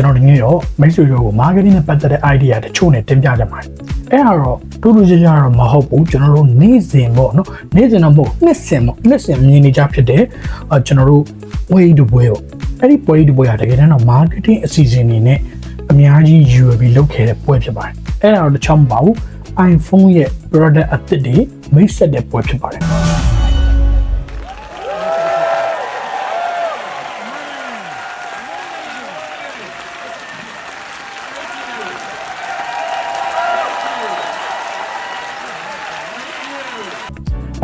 ကျွန်တော်ဒီနေ့တော့မိတ်ဆွေတို့ကို marketing နဲ့ပတ်သက်တဲ့ idea တချို့နဲ့တင်ပြကြမှာအဲ့ဒါတော့တူတူချာချာတော့မဟုတ်ဘူးကျွန်တော်တို့နေ့စဉ်ပေါ့နော်နေ့စဉ်တော့မဟုတ်နှစ်စဉ်ပေါ့နှစ်စဉ်မြင်နေကြဖြစ်တဲ့အာကျွန်တော်တို့ပွဲဒီပွဲပေါ့အဲ့ဒီပွဲဒီပွဲကတကယ်တမ်းတော့ marketing အစီအစဉ်တွေနဲ့အများကြီးယူပြီးလုပ်ခဲ့တဲ့ပွဲဖြစ်ပါတယ်အဲ့ဒါတော့တစ်ချောင်းမပါဘူး iPhone ရဲ့ product အသစ်တွေမိတ်ဆက်တဲ့ပွဲဖြစ်ပါတယ်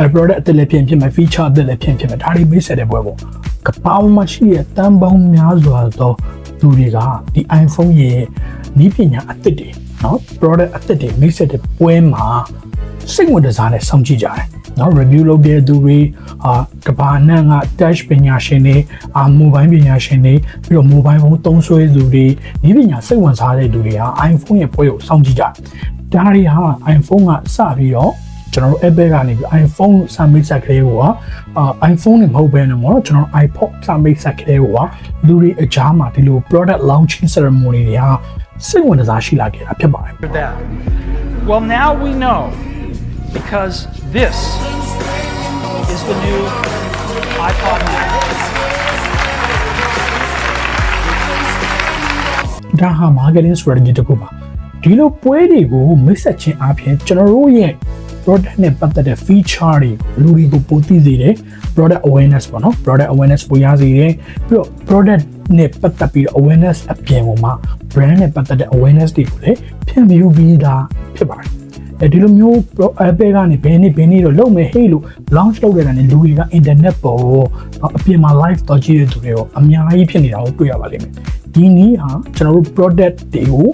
အဲ product အသစ်လည်းပြင်ဖြစ်မယ် feature အသစ်လည်းပြင်ဖြစ်မယ်ဒါတွေမိတ်ဆက်တဲ့ပွဲပေါ့ကပောင်းမှာရှိတဲ့တန်ပေါင်းများစွာသောလူတွေကဒီ iPhone ရဲ့နည်းပညာအသစ်တွေเนาะ product အသစ်တွေမိတ်ဆက်တဲ့ပွဲမှာစိတ်ဝင်စားနဲ့စောင့်ကြည့်ကြတယ်เนาะ review လုပ်တဲ့သူတွေအာကဘာနန့်က touch ပညာရှင်တွေအာ mobile ပညာရှင်တွေပြီးတော့ mobile phone သုံးစွဲသူတွေနည်းပညာစိတ်ဝင်စားတဲ့သူတွေဟာ iPhone ရဲ့ပွဲကိုစောင့်ကြည့်ကြတယ်ဒါတွေဟာ iPhone ကစပြီးတော့ ကျွန်တော်တို့ Apple ကနေပြီး iPhone စာမိတ်ဆက်ကလေးကိုကအာ iPhone နဲ့မဟုတ်ဘဲနဲ့ပေါ့နော်ကျွန်တော်တို့ iPod စာမိတ်ဆက်ကလေးကိုကလူတွေအကြားမှာဒီလို product launching ceremony တွေကစိတ်ဝင်စားရှိလာခဲ့တာဖြစ်ပါတယ် for that. Well, now we know because this is the new iPod Mac. ဒါဟာ marketing strategy တစ်ခုပါဒီလိုပွဲတွေကိုမိတ်ဆက်ခြင်းအပြင်ကျွန်တော်တို့ရဲ့ product နဲ့ပတ်သက်တဲ့ feature တွေကိုလူတွေကိုပိုသိစေတယ် product awareness ပေါ့နော် product awareness ပိုရစေတယ်ပြီးတော့ product နဲ့ပတ်သက်ပြီးတော့ awareness အပြင်ပေါ်မှာ brand နဲ့ပတ်သက်တဲ့ awareness တွေကိုလည်းဖြန့်ဖြူးပြီးသားဖြစ်ပါတယ်အဲဒီလိုမျိုး Pro- Apple ကနေဘယ်နေ့ဘယ်နေ့တော့လုပ်မယ်ဟေ့လို့ launch လုပ်တဲ့ကနေလူတွေက internet ပေါ်အပြင်မှာ live တော့ကြည့်တဲ့သူတွေရောအများကြီးဖြစ်နေတာကိုတွေ့ရပါလိမ့်မယ်ဒီနည်းဟာကျွန်တော်တို့ product တွေကို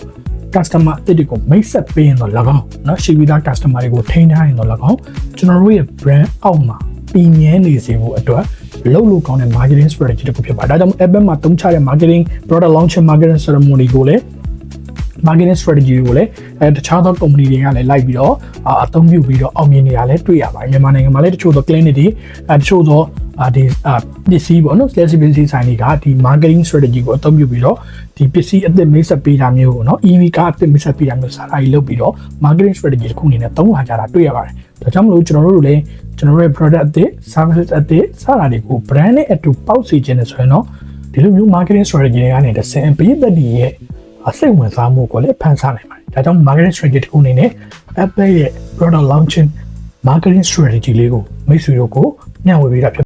customer အသစ်တွေကိုမိတ်ဆက်ပေးရင်တော့၎င်းเนาะရှိပြီးသား customer တွေကိုထိန်းထားရင်တော့၎င်းကျွန်တော်တို့ရဲ့ brand အောက်မှာပြည်မြဲနေစေဖို့အတွက်လုပ်လို့ကောင်းတဲ့ marketing strategy တစ်ခုဖြစ်ပါတယ်ဒါကြောင့် Apple မှာတုံးချတဲ့ marketing product launching marketing ceremony ကိုလည်း marketing strategy ကိုလည်းအဲတခြားသော company တွေကလည်းလိုက်ပြီးတော့အာအသုံးပြုပြီးတော့အောင်မြင်နေတာလည်းတွေ့ရပါတယ်မြန်မာနိုင်ငံမှာလည်းတချို့သော clinic တွေအဲတချို့သောအာဒီအာပစ္စည်းပေါ့နော် sales ပစ္စည်းဆိုင်တွေကဒီ marketing strategy ကိုအသုံးပြုပြီးတော့ဒီပစ္စည်းအသစ်မိတ်ဆက်ပေးတာမျိုးပေါ့နော် EV ကားအသစ်မိတ်ဆက်ပေးတာမျိုးစတာကြီးလုပ်ပြီးတော့ marketing strategy တစ်ခုအနေနဲ့သုံးလာကြတာတွေ့ရပါတယ်ဒါကြောင့်မလို့ကျွန်တော်တို့လည်းကျွန်တော်တို့ရဲ့ product အသစ် services အသစ်စတာတွေကို brand နဲ့အတူပေါက်စီခြင်းနဲ့ဆိုရင်တော့ဒီလိုမျိုး marketing strategy တွေကနေတစ်ဆင့်ပြည်သက်တွေရဲ့အ စိတ်ဝင်စားမှုကိုလည်းဖန်ဆနိုင်ပါတယ်။ဒါကြောင့် marketing strategy တစ်ခုအနေနဲ့ Apple ရဲ့ product launching marketing strategy လေးကိုမိတ်ဆွေတို့ကိုမျှဝေပေးတာဖြစ်